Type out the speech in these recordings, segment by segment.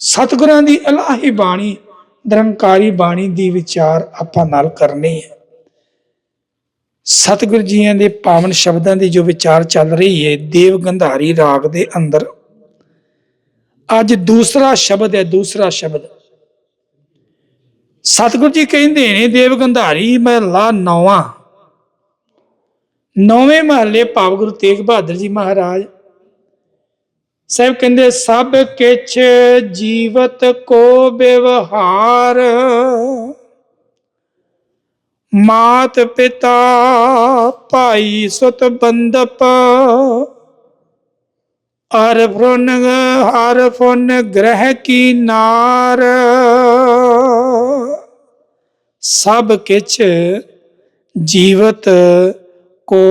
ਸਤਿਗੁਰਾਂ ਦੀ ਇਲਾਹੀ ਬਾਣੀ, ਨਿਰੰਕਾਰੀ ਬਾਣੀ ਦੀ ਵਿਚਾਰ ਆਪਾਂ ਨਾਲ ਕਰਨੀ ਹੈ। ਸਤਿਗੁਰ ਜੀਆਂ ਦੇ ਪਾਵਨ ਸ਼ਬਦਾਂ ਦੀ ਜੋ ਵਿਚਾਰ ਚੱਲ ਰਹੀ ਹੈ, ਦੇਵ ਗੰਧਾਰੀ ਰਾਗ ਦੇ ਅੰਦਰ, ਅੱਜ ਦੂਸਰਾ ਸ਼ਬਦ ਹੈ, ਦੂਸਰਾ ਸ਼ਬਦ। ਸਤਿਗੁਰ ਜੀ ਕਹਿੰਦੇ ਨੇ, ਦੇਵ ਗੰਧਾਰੀ ਮਹਲਾ ਨੌਵਾਂ। ਨੌਵੇਂ ਮਹੱਲੇ ਭਾਵ ਗੁਰੂ ਤੇਗ ਬਹਾਦਰ ਜੀ ਮਹਾਰਾਜ ਸਭ ਕਹਿੰਦੇ, ਸਭ ਕਿਛ ਜੀਵਤ ਕੋ ਵਿਵਹਾਰ। ਮਾਤ ਪਿਤਾ ਭਾਈ ਸੁਤ ਬੰਦਪ ਅਰ ਫੁਨ ਹਰ ਫੁਨ ਗ੍ਰਹਿ ਕੀ ਨਾਰ। ਸਭ ਕਿਛ ਜੀਵਤ ਕੋ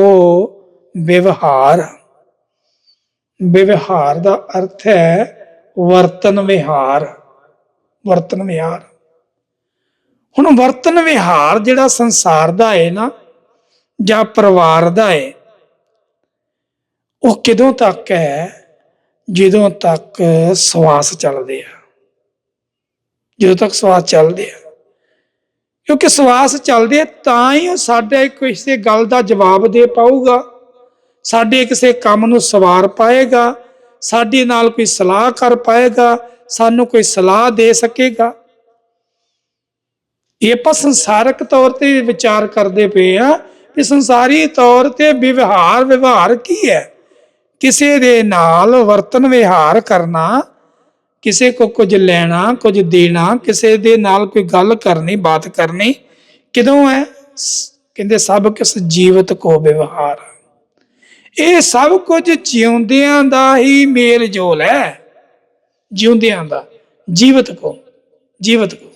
ਵਿਵਹਾਰ। ਵਿਵਹਾਰ ਦਾ ਅਰਥ ਹੈ ਵਰਤਨ ਵਿਹਾਰ ਵਰਤਨ ਵਿਹਾਰ। ਹੁਣ ਵਰਤਨ ਵਿਹਾਰ ਜਿਹੜਾ ਸੰਸਾਰ ਦਾ ਹੈ ਨਾ ਜਾਂ ਪਰਿਵਾਰ ਦਾ ਹੈ ਉਹ ਕਿਦੋਂ ਤੱਕ ਹੈ? ਜਦੋਂ ਤੱਕ ਸਵਾਸ ਚੱਲਦੇ ਆ। ਜਦੋਂ ਤੱਕ ਸਵਾਸ ਚੱਲਦੇ ਆ। ਕਿਉਂਕਿ ਸਵਾਸ ਚੱਲਦੇ ਆ, ਤਾਂ ਹੀ ਉਹ ਸਾਡੇ ਕਿਸੇ ਗੱਲ ਦਾ ਜਵਾਬ ਦੇ ਪਾਊਗਾ। ਸਾਡੇ ਕਿਸੇ ਕੰਮ ਨੂੰ ਸਵਾਰ ਪਾਏਗਾ, ਸਾਡੇ ਨਾਲ ਕੋਈ ਸਲਾਹ ਕਰ ਪਾਏਗਾ, ਸਾਨੂੰ ਕੋਈ ਸਲਾਹ ਦੇ ਸਕੇਗਾ। ਇਹ ਆਪਾਂ ਸੰਸਾਰਕ ਤੌਰ ਤੇ ਵਿਚਾਰ ਕਰਦੇ ਪਏ ਆ ਕਿ ਸੰਸਾਰੀ ਤੌਰ ਤੇ ਵਿਵਹਾਰ ਵਿਵਹਾਰ ਕੀ ਹੈ? ਕਿਸੇ ਦੇ ਨਾਲ ਵਰਤਨ ਵਿਹਾਰ ਕਰਨਾ, ਕਿਸੇ ਕੋ ਕੁਝ ਲੈਣਾ, ਕੁਝ ਦੇਣਾ, ਕਿਸੇ ਦੇ ਨਾਲ ਕੋਈ ਗੱਲ ਕਰਨੀ, ਬਾਤ ਕਰਨੀ ਕਿਦੋਂ ਹੈ? ਕਹਿੰਦੇ ਸਭ ਕਿਸ ਜੀਵਤ ਕੋ ਵਿਵਹਾਰ। ਇਹ ਸਭ ਕੁਝ ਜਿਉਂਦਿਆਂ ਦਾ ਹੀ ਮੇਲ ਜੋਲ ਹੈ। ਜਿਉਂਦਿਆਂ ਦਾ। ਜੀਵਤ ਕੋ। ਜੀਵਤ ਕੋ।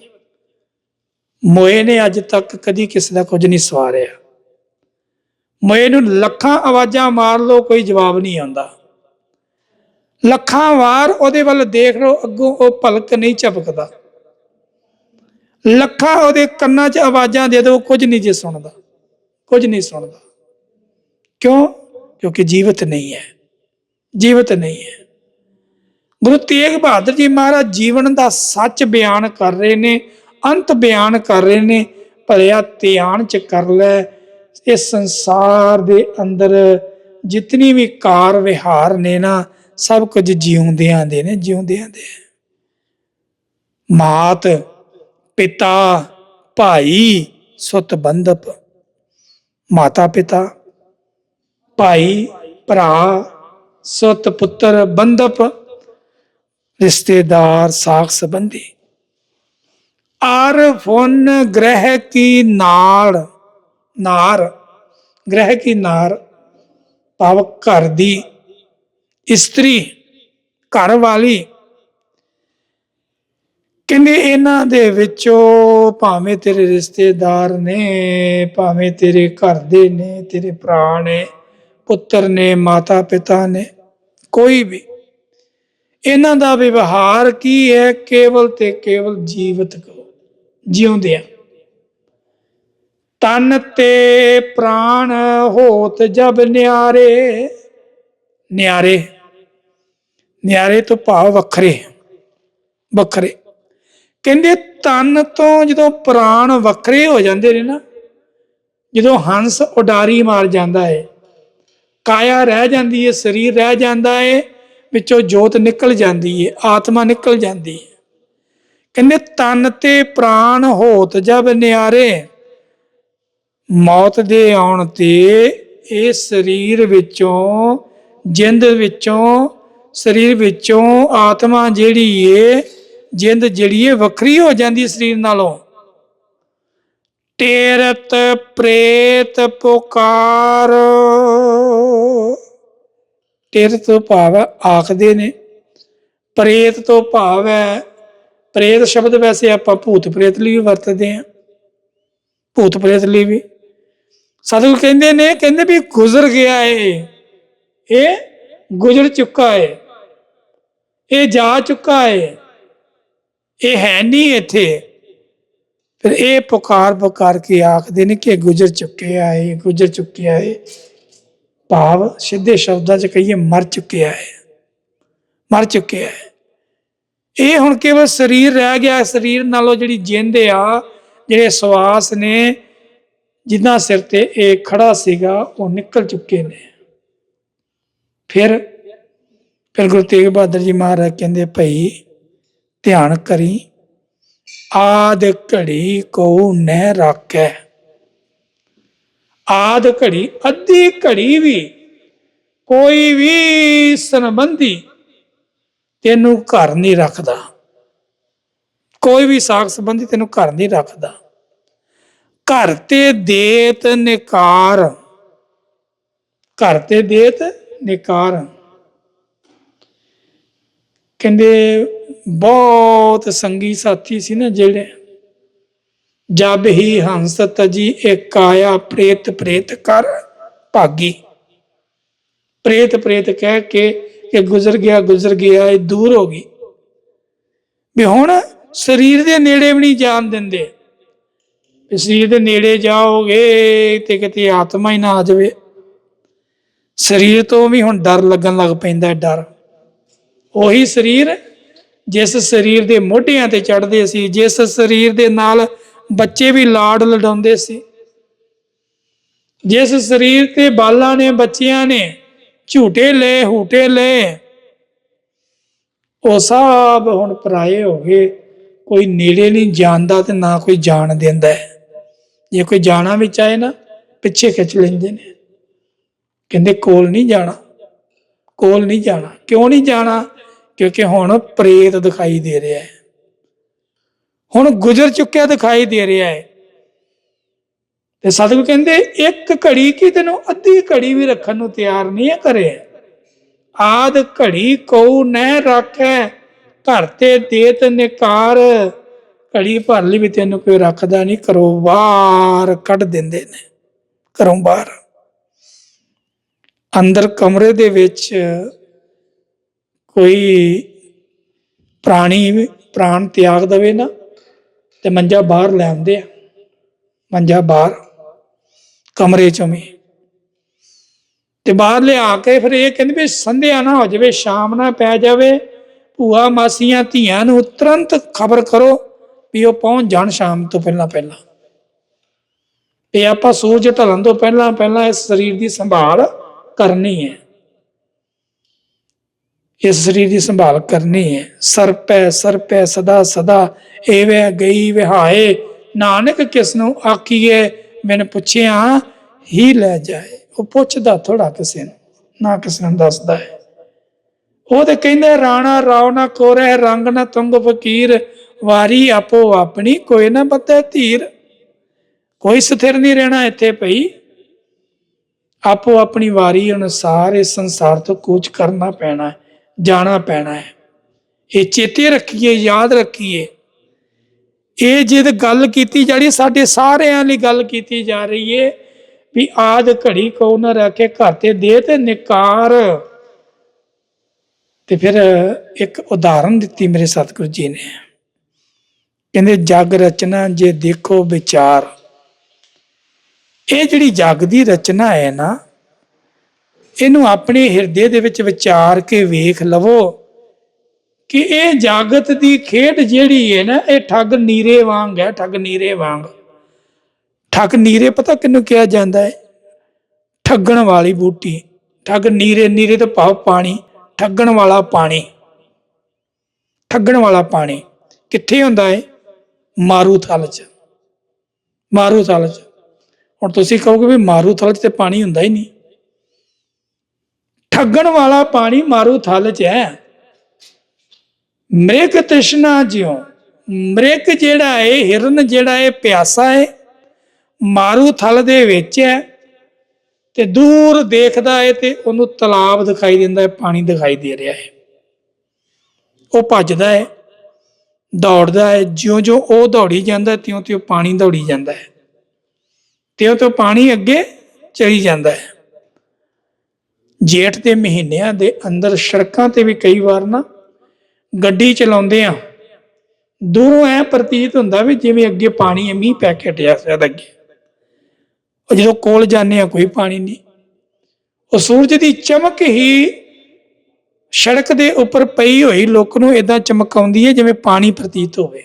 ਮੋਏ ਨੇ ਅੱਜ ਤੱਕ ਕਦੀ ਕਿਸੇ ਦਾ ਕੁਝ ਨਹੀਂ ਸਵਾਰਿਆ। ਮੋਏ ਨੂੰ ਲੱਖਾਂ ਆਵਾਜ਼ਾਂ ਮਾਰ ਲਓ, ਕੋਈ ਜਵਾਬ ਨਹੀਂ ਆਉਂਦਾ। ਲੱਖਾਂ ਵਾਰ ਉਹਦੇ ਵੱਲ ਦੇਖ ਲਓ, ਅੱਗੋਂ ਉਹ ਭਲਕ ਨਹੀਂ ਝਪਕਦਾ। ਲੱਖਾਂ ਉਹਦੇ ਕੰਨਾਂ 'ਚ ਆਵਾਜ਼ਾਂ ਦੇ ਦਿਓ, ਕੁਝ ਨਹੀਂ ਜੇ ਸੁਣਦਾ। ਕੁਝ ਨਹੀਂ ਸੁਣਦਾ। ਕਿਉਂ? ਕਿਉਂਕਿ ਜੀਵਤ ਨਹੀਂ ਹੈ। ਜੀਵਤ ਨਹੀਂ ਹੈ। ਗੁਰੂ ਤੇਗ ਬਹਾਦਰ ਜੀ ਮਹਾਰਾਜ ਜੀਵਨ ਦਾ ਸੱਚ ਬਿਆਨ ਕਰ ਰਹੇ ਨੇ, ਅੰਤ ਬਿਆਨ ਕਰ ਰਹੇ ਨੇ, ਭਰਿਆ ਧਿਆਨ ਚ ਕਰ ਲੈ। ਇਸ ਸੰਸਾਰ ਦੇ ਅੰਦਰ ਜਿਤਨੀ ਵੀ ਕਾਰ ਵਿਹਾਰ ਨੇ ਨਾ, ਸਭ ਕੁਝ ਜਿਉਂਦਿਆਂ ਦੇ ਨੇ, ਜਿਉਂਦਿਆਂ ਦੇ। ਮਾਤ, ਪਿਤਾ, ਭਾਈ ਸੁਤ ਬੰਧਪ ਮਾਤਾ ਪਿਤਾ ਭਾਈ, ਭਰਾ, ਸੁਤ ਪੁੱਤਰ ਬੰਦਪ ਰਿਸ਼ਤੇਦਾਰ, ਸਾਖ ਸੰਬੰਧੀ। ਆਰ ਫੁਨ ਗ੍ਰਹਿ ਕੀ ਨਾਲ ਨਾਰ, ਗ੍ਰਹਿ ਕੀ ਨਾਰ ਭਾਵ ਘਰ ਦੀ ਇਸਤਰੀ, ਘਰ ਵਾਲੀ। ਕਹਿੰਦੇ ਇਹਨਾਂ ਦੇ ਵਿੱਚੋਂ ਭਾਵੇਂ ਤੇਰੇ ਰਿਸ਼ਤੇਦਾਰ ਨੇ, ਭਾਵੇਂ ਤੇਰੇ ਘਰ ਦੇ ਨੇ, ਤੇਰੇ ਭਰਾ ਨੇ ਪੁੱਤਰ ਨੇ, ਮਾਤਾ ਪਿਤਾ ਨੇ, ਕੋਈ ਵੀ। ਇਹਨਾਂ ਦਾ ਵਿਵਹਾਰ ਕੀ ਹੈ? ਕੇਵਲ ਤੇ ਕੇਵਲ ਜੀਵਤ ਕੋ ਜਿਉਂਦੇ ਆ ਤਨ ਤੇ ਪ੍ਰਾਣ ਹੋਤ ਜਬ ਨਿਆਰੇ ਨਿਆਰੇ। ਨਿਆਰੇ ਤੋਂ ਭਾਵ ਵੱਖਰੇ ਵੱਖਰੇ। ਕਹਿੰਦੇ ਤਨ ਤੋਂ ਜਦੋਂ ਪ੍ਰਾਣ ਵੱਖਰੇ ਹੋ ਜਾਂਦੇ ਨੇ ਨਾ, ਜਦੋਂ ਹੰਸ ਉਡਾਰੀ ਮਾਰ ਜਾਂਦਾ ਹੈ ਕਾਇਆ ਰਹਿ ਜਾਂਦੀ ਹੈ ਸਰੀਰ ਰਹਿ ਜਾਂਦਾ ਹੈ ਵਿੱਚੋਂ ਜੋਤ ਨਿਕਲ ਜਾਂਦੀ ਹੈ ਆਤਮਾ ਨਿਕਲ ਜਾਂਦੀ ਹੈ ਕਹਿੰਦੇ, ਤਨ ਤੇ ਪ੍ਰਾਣ ਹੋਤ ਜਬ ਨਿਆਰੇ, ਮੌਤ ਦੇ ਆਉਣ ਤੇ ਇਹ ਸਰੀਰ ਵਿੱਚੋਂ, ਜਿੰਦ ਵਿੱਚੋਂ, ਸਰੀਰ ਵਿੱਚੋਂ ਆਤਮਾ ਜਿਹੜੀ ਏ, ਜਿੰਦ ਜਿਹੜੀ ਏ, ਵੱਖਰੀ ਹੋ ਜਾਂਦੀ ਸਰੀਰ ਨਾਲੋਂ। ਟੇਰਤ ਪ੍ਰੇਤ ਪੁਕਾਰ। ਤੇਰਤ ਤੋਂ ਭਾਵ ਹੈ ਆਖਦੇ ਨੇ, ਪ੍ਰੇਤ ਤੋਂ ਭਾਵ ਹੈ ਪ੍ਰੇਤ ਸ਼ਬਦ ਵੈਸੇ ਆਪਾਂ ਭੂਤ ਪ੍ਰੇਤ ਲਈ ਵੀ ਵਰਤਦੇ ਹਾਂ। ਭੂਤ ਪ੍ਰੇਤ ਲਈ ਵੀ। ਸਾਧੂ ਕਹਿੰਦੇ ਨੇ, ਕਹਿੰਦੇ ਵੀ ਗੁਜ਼ਰ ਗਿਆ ਏ, ਇਹ ਗੁਜ਼ਰ ਚੁੱਕਾ ਏ, ਇਹ ਜਾ ਚੁੱਕਾ ਏ, ਇਹ ਹੈ ਨਹੀਂ ਇੱਥੇ। ਫਿਰ ਇਹ ਪੁਕਾਰ ਪੁਕਾਰ ਕੇ ਆਖਦੇ ਨੇ ਕਿ ਗੁਜ਼ਰ ਚੁੱਕੇ ਏ ਗੁਜ਼ਰ ਚੁੱਕਿਆ ਏ। ਭਾਵ ਸਿੱਧੇ ਸ਼ਬਦਾਂ 'ਚ ਕਹੀਏ ਮਰ ਚੁੱਕਿਆ ਹੈ। ਮਰ ਚੁੱਕਿਆ ਹੈ। ਇਹ ਹੁਣ ਕੇਵਲ ਸਰੀਰ ਰਹਿ ਗਿਆ ਸਰੀਰ ਨਾਲੋਂ ਜਿਹੜੀ ਜਿੰਦ ਆ, ਜਿਹੜੇ ਸਵਾਸ ਨੇ, ਜਿੰਨਾ ਸਿਰ ਤੇ ਇਹ ਖੜਾ ਸੀਗਾ, ਉਹ ਨਿਕਲ ਚੁੱਕੇ ਨੇ। ਫਿਰ ਫਿਰ ਗੁਰੂ ਤੇਗ ਬਹਾਦਰ ਜੀ ਮਹਾਰਾਜ ਕਹਿੰਦੇ ਭਈ, ਧਿਆਨ ਕਰੀ, ਆਦ ਘੜੀ ਕੋ ਨਹਿ ਰਾਖੈ। ਆਦ ਘੜੀ, ਅੱਧੀ ਘੜੀ ਵੀ ਕੋਈ ਵੀ ਸੰਬੰਧੀ ਤੈਨੂੰ ਘਰ ਨਹੀਂ ਰੱਖਦਾ। ਕੋਈ ਵੀ ਸਾਖ ਸੰਬੰਧੀ ਤੈਨੂੰ ਘਰ ਨਹੀਂ ਰੱਖਦਾ। ਘਰ ਤੇ ਦੇਤ ਨਿਕਾਰ। ਘਰ ਤੇ ਦੇਤ ਨਿਕਾਰ। ਕਹਿੰਦੇ ਬਹੁਤ ਸੰਗੀ ਸਾਥੀ ਸੀ ਨਾ ਜਿਹੜੇ ਜਬ ਹੀ ਹੰਸ ਤਜੀ ਇੱਕ ਆਇਆ ਪ੍ਰੇਤ ਪ੍ਰੇਤ ਕਰ ਭਾਗੀ। ਪ੍ਰੇਤ ਪ੍ਰੇਤ ਕਹਿ ਕੇ ਕਿ ਗੁਜ਼ਰ ਗਿਆ ਗੁਜ਼ਰ ਗਿਆ ਇਹ ਦੂਰ ਹੋ ਗਈ। ਵੀ ਹੁਣ ਸਰੀਰ ਦੇ ਨੇੜੇ ਵੀ ਨਹੀਂ ਜਾਣ ਦਿੰਦੇ। ਸਰੀਰ ਦੇ ਨੇੜੇ ਜਾਓਗੇ ਤੇ ਕਿਤੇ ਆਤਮਾ ਹੀ ਨਾ ਆ ਜਾਵੇ। ਸਰੀਰ ਤੋਂ ਵੀ ਹੁਣ ਡਰ ਲੱਗਣ ਲੱਗ ਪੈਂਦਾ ਹੈ, ਡਰ। ਉਹੀ ਸਰੀਰ ਜਿਸ ਸਰੀਰ ਦੇ ਮੋਢਿਆਂ ਤੇ ਚੜਦੇ ਸੀ ਜਿਸ ਸਰੀਰ ਦੇ ਨਾਲ ਬੱਚੇ ਵੀ ਲਾਡ ਲਡਾਉਂਦੇ ਸੀ। ਜਿਸ ਸਰੀਰ ਤੇ ਬਾਲਾਂ ਨੇ, ਬੱਚਿਆਂ ਨੇ ਝੂਟੇ ਲਏ, ਹੂਟੇ ਲਏ, ਉਹ ਸਭ ਹੁਣ ਪਰਾਏ ਹੋ ਗਏ। ਕੋਈ ਨੇੜੇ ਨਹੀਂ ਜਾਣਦਾ ਤੇ ਨਾ ਕੋਈ ਜਾਣ ਦਿੰਦਾ ਹੈ। ਜੇ ਕੋਈ ਜਾਣਾ ਵੀ ਚਾਹੇ ਨਾ, ਪਿੱਛੇ ਖਿੱਚ ਲੈਂਦੇ ਨੇ। ਕਹਿੰਦੇ, ਕੋਲ ਨਹੀਂ ਜਾਣਾ, ਕੋਲ ਨਹੀਂ ਜਾਣਾ। ਕਿਉਂ ਨਹੀਂ ਜਾਣਾ? ਕਿਉਂਕਿ ਹੁਣ ਪ੍ਰੇਤ ਦਿਖਾਈ ਦੇ ਰਿਹਾ ਹੈ। ਹੁਣ ਗੁਜ਼ਰ ਚੁੱਕਿਆ ਦਿਖਾਈ ਦੇ ਰਿਹਾ ਹੈ। ਤੇ ਸਤਿਗੁਰ ਕਹਿੰਦੇ, ਇੱਕ ਘੜੀ ਕੀ ਤੈਨੂੰ ਅੱਧੀ ਘੜੀ ਵੀ ਰੱਖਣ ਨੂੰ ਤਿਆਰ ਨਹੀਂ ਹੈ ਕਰੇ ਆਦ ਘੜੀ ਕਉ ਨਹਿ ਰੱਖੈ, ਘਰ ਤੇ ਦੇਤ ਨਿਕਾਰ। ਘੜੀ ਭਰ ਲਈ ਵੀ ਤੈਨੂੰ ਕੋਈ ਰੱਖਦਾ ਨਹੀਂ ਕਰੋ ਬਾਹਰ ਕੱਢ ਦਿੰਦੇ ਨੇ, ਘਰੋਂ ਬਾਹਰ। ਅੰਦਰ ਕਮਰੇ ਦੇ ਵਿੱਚ ਕੋਈ ਪ੍ਰਾਣੀ ਵੀ ਪ੍ਰਾਣ ਤਿਆਗ ਦਵੇ ਨਾ। ਤੇ ਮੰਜਾ ਬਾਹਰ ਲੈ ਆਉਂਦੇ ਆ। ਮੰਜਾ ਬਾਹਰ, ਕਮਰੇ ਚੋਂ ਵੀ। ਤੇ ਬਾਹਰ ਲਿਆ ਕੇ ਫਿਰ ਇਹ ਕਹਿੰਦੇ ਵੀ ਸੰਧਿਆ ਨਾ ਹੋ ਜਾਵੇ, ਸ਼ਾਮ ਨਾ ਪੈ ਜਾਵੇ, ਭੂਆ ਮਾਸੀਆਂ ਧੀਆਂ ਨੂੰ ਤੁਰੰਤ ਖਬਰ ਕਰੋ ਵੀ ਉਹ ਪਹੁੰਚ ਜਾਣ ਸ਼ਾਮ ਤੋਂ ਪਹਿਲਾਂ ਪਹਿਲਾਂ। ਇਹ ਆਪਾਂ ਸੂਰਜ ਢਲਣ ਤੋਂ ਪਹਿਲਾਂ ਪਹਿਲਾਂ ਇਸ ਸਰੀਰ ਦੀ ਸੰਭਾਲ ਕਰਨੀ ਹੈ। ਇਸ ਸਰੀਰ ਦੀ ਸੰਭਾਲ ਕਰਨੀ ਹੈ। ਸਰਪੈ ਸਰਪੈ ਸਦਾ ਸਦਾ, ਏਵੇਂ ਗਈ ਵਿਹਾਏ। ਨਾਨਕ ਕਿਸ ਨੂੰ ਆਖੀਏ ਮੈਨੇ ਪੁੱਛਿਆ ਹੀ ਲੈ ਜਾਏ। ਉਹ ਪੁੱਛਦਾ ਥੋੜਾ ਕਿਸੇ ਨੂੰ, ਨਾ ਕਿਸੇ ਨੂੰ ਦੱਸਦਾ ਹੈ। ਉਹ ਤੇ ਕਹਿੰਦੇ, ਰਾਣਾ ਰਾਉ ਨਾ ਕੋਰੇ, ਰੰਗ ਨਾ ਤੁੰਗ ਫਕੀਰ। ਵਾਰੀ ਆਪੋ ਆਪਣੀ, ਕੋਈ ਨਾ ਬੱਤੇ ਧੀਰ। ਕੋਈ ਸਥਿਰ ਨਹੀਂ ਰਹਿਣਾ ਇੱਥੇ ਭਈ। ਆਪੋ ਆਪਣੀ ਵਾਰੀ ਅਨੁਸਾਰ ਇਸ ਸੰਸਾਰ ਤੋਂ ਕੂਚ ਕਰਨਾ ਪੈਣਾ ਜਾਣਾ ਪੈਣਾ ਹੈ। ਇਹ ਚੇਤੇ ਰੱਖੀਏ ਯਾਦ ਰੱਖੀਏ। ਇਹ ਜਦ ਗੱਲ ਕੀਤੀ ਜਾ ਰਹੀ ਹੈ, ਸਾਡੇ ਸਾਰਿਆਂ ਲਈ ਗੱਲ ਕੀਤੀ ਜਾ ਰਹੀ ਹੈ ਵੀ ਆਦ ਘੜੀ ਕੋ ਨਾ ਕੇ ਘਰ ਤੇ ਦੇ ਤੇ ਨਿਕਾਰ। ਤੇ ਫਿਰ ਇੱਕ ਉਦਾਹਰਨ ਦਿੱਤੀ ਮੇਰੇ ਸਤਿਗੁਰੂ ਜੀ ਨੇ। ਕਹਿੰਦੇ ਜਗ ਰਚਨਾ ਜੇ ਦੇਖੋ ਵਿਚਾਰ। ਇਹ ਜਿਹੜੀ ਜਗ ਦੀ ਰਚਨਾ ਹੈ ਨਾ ਇਹਨੂੰ ਆਪਣੇ ਹਿਰਦੇ ਦੇ ਵਿੱਚ ਵਿਚਾਰ ਕੇ ਵੇਖ ਲਵੋ ਕਿ ਇਹ ਜਾਗਤ ਦੀ ਖੇਡ ਜਿਹੜੀ ਹੈ ਨਾ, ਇਹ ਠੱਗ ਨੀਰੇ ਵਾਂਗ ਹੈ, ਠੱਗ ਨੀਰੇ ਵਾਂਗ। ਠੱਗ ਨੀਰੇ ਪਤਾ ਕਿਹਨੂੰ ਕਿਹਾ ਜਾਂਦਾ ਹੈ? ਠੱਗਣ ਵਾਲੀ ਬੂਟੀ। ਠੱਗ ਨੀਰੇ ਨੀਰੇ ਤੋਂ ਭਾਵ ਪਾਣੀ। ਠੱਗਣ ਵਾਲਾ ਪਾਣੀ। ਠੱਗਣ ਵਾਲਾ ਪਾਣੀ। ਕਿੱਥੇ ਹੁੰਦਾ ਹੈ ਮਾਰੂ ਥਲ ਚ। ਮਾਰੂ ਥਲ ਚ। ਹੁਣ ਤੁਸੀਂ ਕਹੋਗੇ ਵੀ ਮਾਰੂ ਥਲ ਚ ਤੇ ਪਾਣੀ ਹੁੰਦਾ ਹੀ ਨਹੀਂ। ਠੱਗਣ ਵਾਲਾ ਪਾਣੀ ਮਾਰੂ ਥਲ ਚ ਹੈ। ਮ੍ਰਿਗ ਤ੍ਰਿਸ਼ਨਾ ਜਿਉ, ਮ੍ਰਿਗ ਜਿਹੜਾ ਹੈ, ਹਿਰਨ ਜਿਹੜਾ ਹੈ, ਪਿਆਸਾ ਹੈ, ਮਾਰੂ ਥਲ ਦੇ ਵਿੱਚ ਹੈ ਤੇ ਦੂਰ ਦੇਖਦਾ ਹੈ ਤੇ ਉਹਨੂੰ ਤਲਾਬ ਦਿਖਾਈ ਦਿੰਦਾ ਹੈ, ਪਾਣੀ ਦਿਖਾਈ ਦੇ ਰਿਹਾ ਹੈ। ਉਹ ਭੱਜਦਾ ਹੈ, ਦੌੜਦਾ ਹੈ, ਜਿਉਂ-ਜਿਉਂ ਉਹ ਦੌੜੀ ਜਾਂਦਾ ਤਿਉਂ-ਤਿਉਂ ਪਾਣੀ ਦੌੜੀ ਜਾਂਦਾ ਹੈ। ਤਿਉਂ-ਤਿਉਂ ਪਾਣੀ ਅੱਗੇ ਚਲੀ ਜਾਂਦਾ ਹੈ। ਜੇਠ ਦੇ ਮਹੀਨਿਆਂ ਦੇ ਅੰਦਰ ਸੜਕਾਂ ਤੇ ਵੀ ਕਈ ਵਾਰ ਨਾ ਗੱਡੀ ਚਲਾਉਂਦੇ ਆ। ਦੂਰੋਂ ਐ ਪ੍ਰਤੀਤ ਹੁੰਦਾ ਵੀ ਜਿਵੇਂ ਅੱਗੇ ਪਾਣੀ ਹੈ ਮੀਂਹ ਪੈ ਕੇ ਹਟਿਆ ਸ਼ਾਇਦ ਅੱਗੇ। ਉਹ ਜਦੋਂ ਕੋਲ ਜਾਂਦੇ ਆ ਕੋਈ ਪਾਣੀ ਨਹੀਂ। ਉਹ ਸੂਰਜ ਦੀ ਚਮਕ ਹੀ ਸੜਕ ਦੇ ਉੱਪਰ ਪਈ ਹੋਈ ਲੋਕ ਨੂੰ ਇਦਾਂ ਚਮਕਾਉਂਦੀ ਹੈ ਜਿਵੇਂ ਪਾਣੀ ਪ੍ਰਤੀਤ ਹੋਵੇ।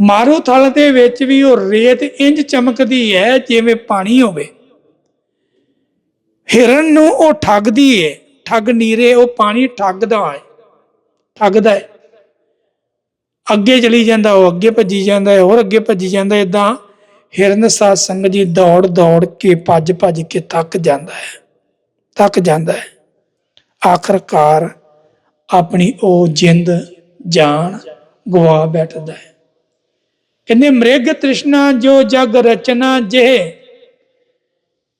ਮਾਰੂ ਥਲ ਦੇ ਵਿੱਚ ਵੀ ਉਹ ਰੇਤ ਇੰਜ ਚਮਕਦੀ ਹੈ ਜਿਵੇਂ ਪਾਣੀ ਹੋਵੇ। ਹਿਰਨ ਨੂੰ ਉਹ ਠੱਗਦੀ ਏ, ਠੱਗ ਨੀਰੇ, ਉਹ ਪਾਣੀ ਠੱਗਦਾ ਹੈ ਠੱਗਦਾ ਹੈ ਅੱਗੇ ਚਲੀ ਜਾਂਦਾ, ਉਹ ਅੱਗੇ ਭੱਜੀ ਜਾਂਦਾ ਹੈ ਹੋਰ ਅੱਗੇ ਭੱਜੀ ਜਾਂਦਾ ਇਦਾਂ ਹਿਰਨ ਸਾਧ ਸੰਗ ਜੀ ਦੌੜ ਦੌੜ ਕੇ ਭੱਜ ਭੱਜ ਕੇ ਤੱਕ ਜਾਂਦਾ ਹੈ ਤੱਕ ਜਾਂਦਾ ਹੈ ਆਖਰਕਾਰ ਆਪਣੀ ਉਹ ਜਿੰਦ ਜਾਨ ਗਵਾ ਬੈਠਦਾ ਹੈ ਕਹਿੰਦੇ ਮ੍ਰਿਗ ਤ੍ਰਿਸ਼ਨਾ ਜੋ ਜਗ ਰਚਨਾ ਜਿਹੇ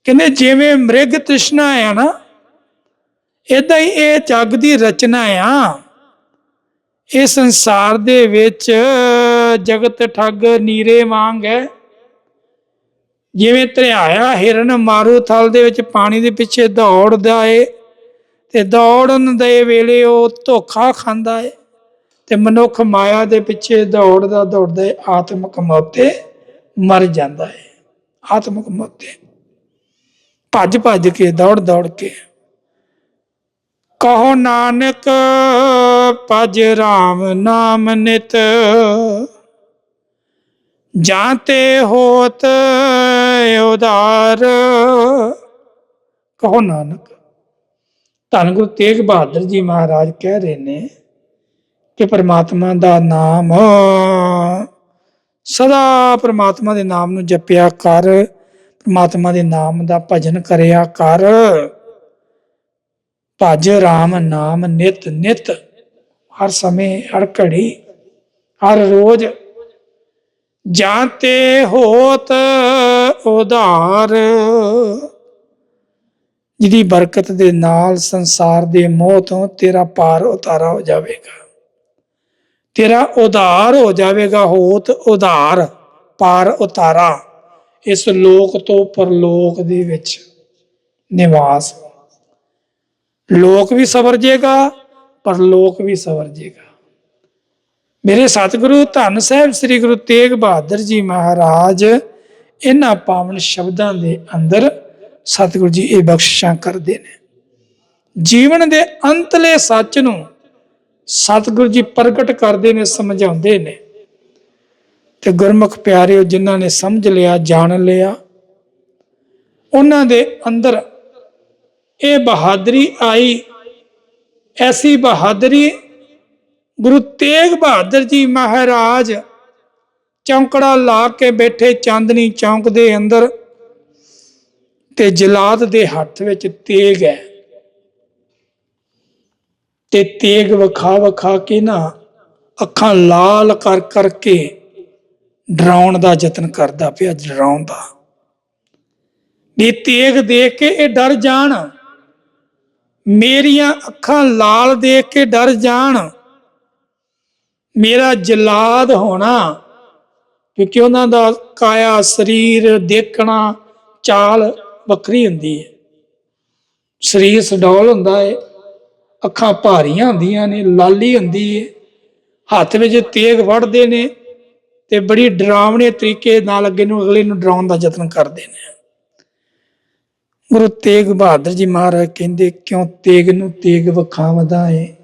ਕਹਿੰਦੇ ਜਿਵੇਂ ਮ੍ਰਿਗ ਤ੍ਰਿਸ਼ਨਾ ਆ ਨਾ ਇਦਾਂ ਹੀ ਇਹ ਜਗ ਦੀ ਰਚਨਾ ਆ। ਇਹ ਸੰਸਾਰ ਦੇ ਵਿੱਚ ਜਗਤ ਠੱਗ ਨੀਰੇ ਵਾਂਗ ਹੈ। ਜਿਵੇਂ ਧਰਿਆਇਆ ਹਿਰਨ ਮਾਰੂ ਥਲ ਦੇ ਵਿੱਚ ਪਾਣੀ ਦੇ ਪਿੱਛੇ ਦੌੜਦਾ ਏ ਤੇ ਦੌੜਨ ਦੇ ਵੇਲੇ ਉਹ ਧੋਖਾ ਖਾਂਦਾ ਏ ਤੇ ਮਨੁੱਖ ਮਾਇਆ ਦੇ ਪਿੱਛੇ ਦੌੜਦਾ ਦੌੜਦਾ ਆਤਮਕ ਆਤਮਿਕ ਮੌਤੇ ਮਰ ਜਾਂਦਾ ਏ। ਆਤਮਕ ਮੌਤੇ ਭੱਜ ਭੱਜ ਕੇ, ਦੌੜ ਦੌੜ ਕੇ। ਕਹੋ ਨਾਨਕ, ਭਜ ਰਾਮ ਨਾਮ ਨਿਤ। ਜਾਂ ਤੇ ਹੋਤ ਉਦਾਰ। ਕਹੋ ਨਾਨਕ, ਧੰਨ ਗੁਰੂ ਤੇਗ ਬਹਾਦਰ ਜੀ ਮਹਾਰਾਜ ਕਹਿ ਰਹੇ ਨੇ ਕਿ ਪਰਮਾਤਮਾ ਦਾ ਨਾਮ ਸਦਾ ਪ੍ਰਮਾਤਮਾ ਦੇ ਨਾਮ ਨੂੰ ਜਪਿਆ ਕਰ। ਪ੍ਰਮਾਤਮਾ ਦੇ ਨਾਮ ਦਾ ਭਜਨ ਕਰਿਆ ਕਰ। ਭਜ ਰਾਮ ਨਾਮ ਨਿਤ ਨਿਤ। ਹਰ ਸਮੇਂ ਹਰ ਘੜੀ, ਹਰ ਰੋਜ਼। ਜਾਂ ਤੇ ਹੋਤ ਉਧਾਰ। ਜਿਹਦੀ ਬਰਕਤ ਦੇ ਨਾਲ ਸੰਸਾਰ ਦੇ ਮੋਹ ਤੋਂ ਤੇਰਾ ਪਾਰ ਉਤਾਰਾ ਹੋ ਜਾਵੇਗਾ। ਤੇਰਾ ਉਧਾਰ ਹੋ ਜਾਵੇਗਾ, ਹੋਤ ਉਧਾਰ ਪਾਰ ਉਤਾਰਾ। ਇਸ ਲੋਕ ਤੋਂ ਪਰਲੋਕ ਦੇ ਵਿੱਚ ਨਿਵਾਸ। ਲੋਕ ਵੀ ਸਵਰ ਜੇਗਾ, ਪਰਲੋਕ ਵੀ ਸਵਰ ਜੇਗਾ। ਮੇਰੇ ਸਤਿਗੁਰੂ, ਧੰਨ ਸਾਹਿਬ ਸ੍ਰੀ ਗੁਰੂ ਤੇਗ ਬਹਾਦਰ ਜੀ ਮਹਾਰਾਜ, ਇਹਨਾਂ ਪਾਵਨ ਸ਼ਬਦਾਂ ਦੇ ਅੰਦਰ ਸਤਿਗੁਰੂ ਜੀ ਇਹ ਬਖਸ਼ਿਸ਼ਾਂ ਕਰਦੇ ਨੇ। ਜੀਵਨ ਦੇ ਅੰਤਲੇ ਸੱਚ ਨੂੰ ਸਤਿਗੁਰੂ ਜੀ ਪ੍ਰਗਟ ਕਰਦੇ ਨੇ, ਸਮਝਾਉਂਦੇ ਨੇ। ਤੇ ਗੁਰਮੁਖ ਪਿਆਰਿਓ ਜਿਨ੍ਹਾਂ ਨੇ ਸਮਝ ਲਿਆ, ਜਾਣ ਲਿਆ, ਉਹਨਾਂ ਦੇ ਅੰਦਰ ਇਹ ਬਹਾਦਰੀ ਆਈ। ਐਸੀ ਬਹਾਦਰੀ ਗੁਰੂ ਤੇਗ ਬਹਾਦਰ ਜੀ ਮਹਾਰਾਜ ਚੌਂਕੜਾ ਲਾ ਕੇ ਬੈਠੇ ਚਾਂਦਨੀ ਚੌਂਕ ਦੇ ਅੰਦਰ ਤੇ ਜਲਾਦ ਦੇ ਹੱਥ ਵਿੱਚ ਤੇਗ ਹੈ। ਤੇ ਤੇਗ ਵਿਖਾ ਵਿਖਾ ਕੇ ਨਾ ਅੱਖਾਂ ਲਾਲ ਕਰ ਕਰਕੇ ਡਰਾਉਣ ਦਾ ਯਤਨ ਕਰਦਾ ਪਿਆ ਡਰਾਉਣ ਦਾ ਵੀ ਤੇਗ ਦੇਖ ਕੇ ਇਹ ਡਰ ਜਾਣ। ਮੇਰੀਆਂ ਅੱਖਾਂ ਲਾਲ ਦੇਖ ਕੇ ਡਰ ਜਾਣ। ਮੇਰਾ ਜਲਾਦ ਹੋਣਾ, ਕਿਉਂਕਿ ਉਹਨਾਂ ਦਾ ਕਾਇਆ ਸਰੀਰ ਦੇਖਣਾ, ਚਾਲ ਵੱਖਰੀ ਹੁੰਦੀ ਹੈ। ਸਰੀਰ ਸਡੌਲ ਹੁੰਦਾ ਹੈ ਅੱਖਾਂ ਭਾਰੀਆਂ ਹੁੰਦੀਆਂ ਨੇ, ਲਾਲੀ ਹੁੰਦੀ ਹੈ ਹੱਥ ਵਿੱਚ ਤੇਗ ਵੜਦੇ ਨੇ ਤੇ ਬੜੀ ਡਰਾਵਣੇ ਤਰੀਕੇ ਨਾਲ ਅੱਗੇ ਨੂੰ ਅਗਲੇ ਨੂੰ ਡਰਾਉਣ ਦਾ ਯਤਨ ਕਰਦੇ ਨੇ। ਗੁਰੂ ਤੇਗ ਬਹਾਦਰ ਜੀ ਮਹਾਰਾਜ ਕਹਿੰਦੇ, ਕਿਉਂ ਤੇਗ ਨੂੰ ਤੇਗ ਵਿਖਾਵਦਾ ਏ?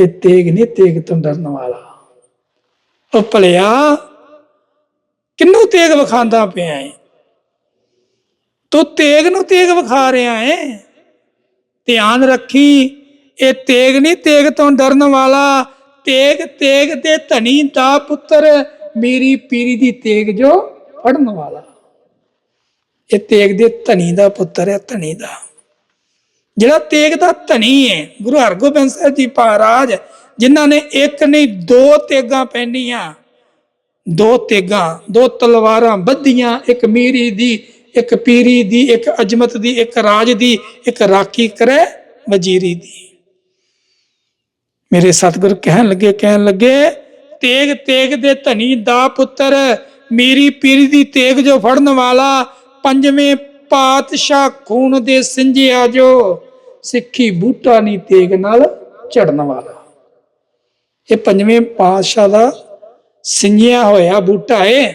ਇਹ ਤੇਗ ਨਹੀਂ ਤੇਗ ਤੋਂ ਡਰਨ ਵਾਲਾ। ਉਹ ਭਲਿਆ ਕਿੰਨੂੰ ਤੇਗ ਵਿਖਾਉਂਦਾ ਪਿਆ ਏ? ਤੂੰ ਤੇਗ ਨੂੰ ਤੇਗ ਵਿਖਾ ਰਿਹਾ ਏ? ਧਿਆਨ ਰੱਖੀ, ਇਹ ਤੇਗ ਨਹੀਂ ਤੇਗ ਤੋਂ ਡਰਨ ਵਾਲਾ। ਤੇਗ ਤੇਗ ਦੇ ਧਨੀ ਦਾ ਪੁੱਤਰ ਮੇਰੀ ਪੀਰੀ ਦੀ ਤੇਗ ਜੋ ਪੜਨ ਵਾਲਾ। ਇਹ ਤੇਗ ਦੇ ਧਨੀ ਦਾ ਪੁੱਤਰ ਹੈ, ਧਨੀ ਦਾ। ਜਿਹੜਾ ਤੇਗ ਦਾ ਧਨੀ ਹੈ, ਗੁਰੂ ਹਰਗੋਬਿੰਦ ਸਾਹਿਬ ਜੀ ਮਹਾਰਾਜ, ਜਿਨ੍ਹਾਂ ਨੇ ਇੱਕ ਨਹੀਂ, ਦੋ ਤੇਗਾਂ ਪਹਿਨੀਆਂ। ਦੋ ਤੇਗਾਂ, ਦੋ ਤਲਵਾਰਾਂ ਬੱਧੀਆਂ, ਇੱਕ ਮੀਰੀ ਦੀ, ਇੱਕ ਪੀਰੀ ਦੀ, ਇੱਕ ਅਜਮਤ ਦੀ, ਇੱਕ ਰਾਜ ਦੀ, ਇੱਕ ਰਾਖੀ ਕਰੇ ਵਜ਼ੀਰੀ ਦੀ। ਮੇਰੇ ਸਤਿਗੁਰ ਕਹਿਣ ਲੱਗੇ ਕਹਿਣ ਲੱਗੇ ਤੇਗ ਤੇਗ ਦੇ ਧਨੀ ਦਾ ਪੁੱਤਰ ਮੇਰੀ ਪੀਰੀ ਦੀ ਤੇਗ ਜੋ ਫੜਨ ਵਾਲਾ ਪੰਜਵੇਂ ਪਾਤਸ਼ਾਹ ਖੂਨ ਦੇ ਸਿੰਜਿਆ ਜੋ, ਸਿੱਖੀ ਬੂਟਾ ਨਹੀਂ ਤੇਗ ਨਾਲ ਝੜਨ ਵਾਲਾ। ਇਹ ਪੰਜਵੇਂ ਪਾਤਸ਼ਾਹ ਦਾ ਸਿੰਜਿਆ ਹੋਇਆ ਬੂਟਾ ਏ।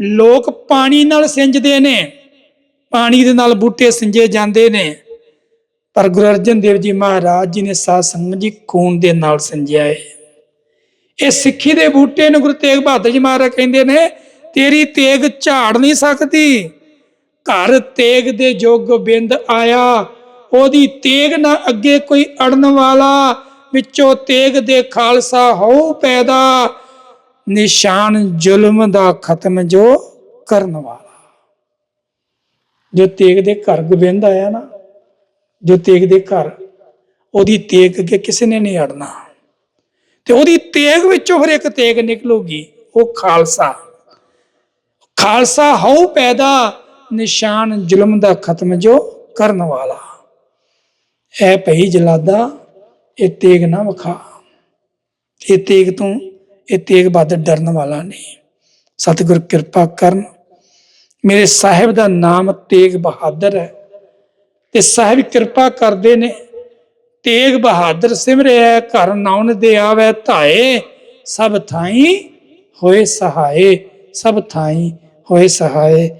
ਲੋਕ ਪਾਣੀ ਨਾਲ ਸਿੰਜਦੇ ਨੇ, ਪਾਣੀ ਦੇ ਨਾਲ ਬੂਟੇ ਸਿੰਜੇ ਜਾਂਦੇ ਨੇ। ਪਰ ਗੁਰੂ ਅਰਜਨ ਦੇਵ ਜੀ ਮਹਾਰਾਜ ਜੀ ਨੇ ਸਾਧ ਸੰਗਤ ਜੀ ਖੂਨ ਦੇ ਨਾਲ ਸਿੰਜਿਆ ਏ। ਇਹ ਸਿੱਖੀ ਦੇ ਬੂਟੇ ਨੂੰ ਗੁਰੂ ਤੇਗ ਬਹਾਦਰ ਜੀ ਮਹਾਰਾਜ ਕਹਿੰਦੇ ਨੇ, ਤੇਰੀ ਤੇਗ ਝਾੜ ਨਹੀਂ ਸਕਦੀ। ਘਰ ਤੇਗ ਦੇ ਜੋਗ ਬਿੰਦ ਆਇਆ, ਉਹਦੀ ਤੇਗ ਨਾ ਅੱਗੇ ਕੋਈ ਅੜਨ ਵਾਲਾ, ਵਿੱਚੋਂ ਤੇਗ ਦੇ ਖਾਲਸਾ ਹੋ ਪੈਦਾ, ਨਿਸ਼ਾਨ ਜ਼ੁਲਮ ਦਾ ਖਤਮ ਜੋ ਕਰਨ ਵਾਲਾ। ਜੋ ਤੇਗ ਦੇ ਘਰ ਗੋਬਿੰਦ ਆਇਆ ਨਾ, ਜੋ ਤੇਗ ਦੇ ਘਰ, ਉਹਦੀ ਤੇਗ ਅੱਗੇ ਕਿਸੇ ਨੇ ਨਹੀਂ ਅੜਨਾ। ਤੇ ਉਹਦੀ ਤੇਗ ਵਿੱਚੋਂ ਫਿਰ ਇੱਕ ਤੇਗ ਨਿਕਲੂਗੀ, ਉਹ ਖਾਲਸਾ। ਖਾਲਸਾ ਹਉ ਪੈਦਾ, ਨਿਸ਼ਾਨ ਜ਼ੁਲਮ ਦਾ ਖਤਮ ਜੋ ਕਰਨ ਵਾਲਾ। ਐ ਭਈ ਜਲਾਦਾ, ਇਹ ਤੇਗ ਨਾ ਵਿਖਾ। ਇਹ ਤੇਗ ਤੋਂ, ਇਹ ਤੇਗ ਬਹਾਦਰ ਡਰਨ ਵਾਲਾ ਨਹੀਂ। ਸਤਿਗੁਰ ਕਿਰਪਾ ਕਰਨ। ਮੇਰੇ ਸਾਹਿਬ ਦਾ ਨਾਮ ਤੇਗ ਬਹਾਦਰ ਹੈ। ਤੇ ਸਾਹਿਬ ਕਿਰਪਾ ਕਰਦੇ ਨੇ ਤੇਗ ਬਹਾਦਰ ਸਿਮਰਿਆ ਘਰ ਨਾਉਨ ਦੇ ਆਵੇ ਧਾਏ, ਸਭ ਥਾਈ ਹੋਏ ਸਹਾਏ, ਸਭ ਥਾਈ ਹੋਏ ਸਹਾਏ।